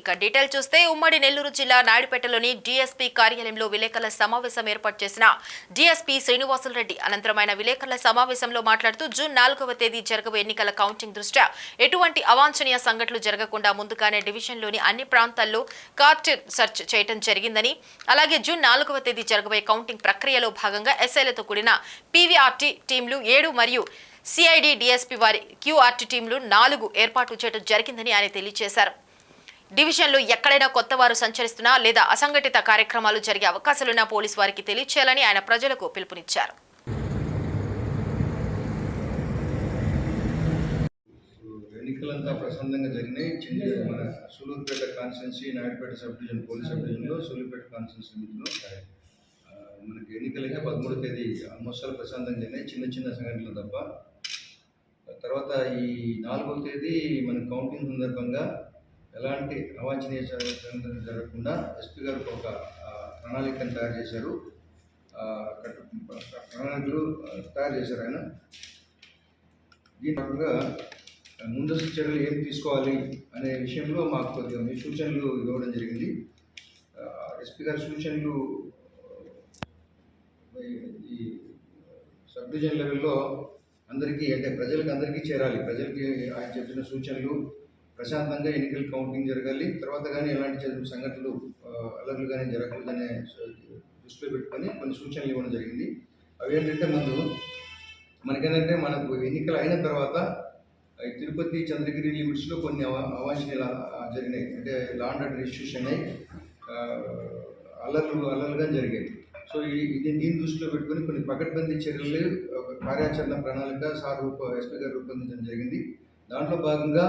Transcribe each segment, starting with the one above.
ఇక డీటెయిల్ చూస్తే ఉమ్మడి నెల్లూరు జిల్లా నాయుడుపేటలోని డీఎస్పీ కార్యాలయంలో విలేకరుల సమావేశం ఏర్పాటు చేసిన డీఎస్పీ శ్రీనివాసులరెడ్డి అనంతరం ఆయన విలేకరుల సమావేశంలో మాట్లాడుతూ జూన్ నాలుగవ తేదీ జరగబోయే ఎన్నికల కౌంటింగ్ దృష్ట్యా ఎటువంటి అవాంఛనీయ సంఘటనలు జరగకుండా ముందుగానే డివిజన్లోని అన్ని ప్రాంతాల్లో కార్టర్ సెర్చ్ చేయడం జరిగిందని అలాగే జూన్ నాలుగవ తేదీ జరగబోయే కౌంటింగ్ ప్రక్రియలో భాగంగా ఎస్ఐలతో కూడిన పీవీఆర్టీ టీంలు ఏడు మరియు సిఐడి డిఎస్పీ వారి క్యూఆర్టీ టీంలు నాలుగు ఏర్పాటు చేయడం జరిగిందని ఆయన తెలియజేశారు. డివిజన్లు ఎక్కడైనా కొత్త వారు సంచరిస్తున్నా లేదా అసంఘటిత కార్యక్రమాలు జరిగే అవకాశాలున్నా పోలీసు వారికి తెలియచేయాలని ఆయన ప్రజలకు పిలుపునిచ్చారు. ఎన్నికలంతా ప్రశాంతంగా జరిగినాయి. చిన్న మన Sullurpeta constituency Naidupeta sub division police sub డివిజన్లో సూలూరుపేట కాన్స్టిట్యున్సీ మిత్రులు మనకి ఎన్నికలైతే పదమూడు తేదీ ఆల్మోస్ట్ ప్రశాంతంగా జరిగినాయి. చిన్న చిన్న సంఘటనలు తప్ప. తర్వాత ఈ నాలుగో తేదీ మన కౌంటింగ్ సందర్భంగా ఎలాంటి అవాంఛనీయ జరగకుండా ఎస్పీ గారు ఒక ప్రణాళికను తయారు చేశారు. ప్రణాళికలు తయారు చేశారు ఆయన. దీని భాగంగా ముందస్తు చర్యలు ఏం తీసుకోవాలి అనే విషయంలో మాకు కొద్దిగా మీ సూచనలు ఇవ్వడం జరిగింది. ఎస్పీ గారి సూచనలు ఈ సబ్ డివిజన్ లెవెల్లో అందరికీ అంటే ప్రజలకు అందరికీ చేరాలి. ప్రజలకి ఆయన చెప్పిన సూచనలు ప్రశాంతంగా ఎన్నికల కౌంటింగ్ జరగాలి. తర్వాత కానీ ఎలాంటి సంఘటనలు అలర్లు కానీ జరగకూడదనే దృష్టిలో పెట్టుకొని కొన్ని సూచనలు ఇవ్వడం జరిగింది. అవి ఏంటంటే ముందు మనకేంటంటే మనకు ఎన్నికలు అయిన తర్వాత తిరుపతి చంద్రగిరి లిమిట్స్లో కొన్ని అవ జరిగినాయి. అంటే లాండ్ ఆర్డర్ ఇష్యూస్ అయినాయి అల్లర్లు అల్లర్లుగా జరిగాయి. సో ఈ ఇది దీని దృష్టిలో పెట్టుకొని కొన్ని పకడ్బందీ చర్యలు ఒక కార్యాచరణ ప్రణాళిక సార్ రూప ఎస్పీ గారు రూపొందించడం జరిగింది. దాంట్లో భాగంగా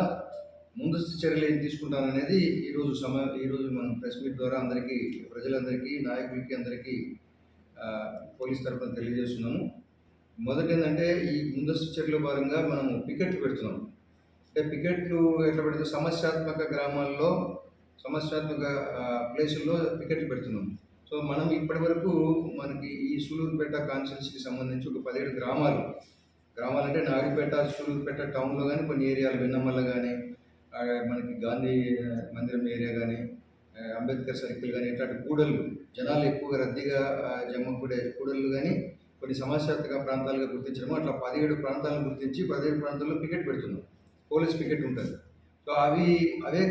ముందస్తు చర్యలు ఏం తీసుకుంటాననేది ఈరోజు సమ ఈరోజు మనం ప్రెస్ మీట్ ద్వారా అందరికీ ప్రజలందరికీ నాయకులకి అందరికీ పోలీస్ తరఫున తెలియజేస్తున్నాము. మొదటి ఏంటంటే ఈ ముందస్తు చర్యల భాగంగా మనము పికెట్లు పెడుతున్నాం. అంటే పికెట్లు ఎట్లా పెడితే సమస్యాత్మక గ్రామాల్లో సమస్యాత్మక ప్లేసుల్లో పికెట్లు పెడుతున్నాం. సో మనం ఇప్పటి వరకు మనకి ఈ సూలూరుపేట కాన్స్టిట్యూన్సీకి సంబంధించి ఒక పదిహేడు గ్రామాలు గ్రామాలంటే అంటే నాయుడుపేట సూలూరుపేట టౌన్లో కానీ కొన్ని ఏరియాలు వెన్నమల్ల కానీ మనకి గాంధీ మందిరం ఏరియా కానీ అంబేద్కర్ సర్కిల్ కానీ ఇట్లాంటి కూడళ్ళు జనాలు ఎక్కువగా రద్దీగా జమ్మకూడే కూడళ్ళు కానీ కొన్ని సమస్యాత్మక ప్రాంతాలుగా గుర్తించడము అట్లా పదిహేడు ప్రాంతాలను గుర్తించి పదిహేడు ప్రాంతాల్లో పికెట్ పెడుతున్నాం. పోలీస్ పికెట్ ఉంటుంది. సో అవి అవే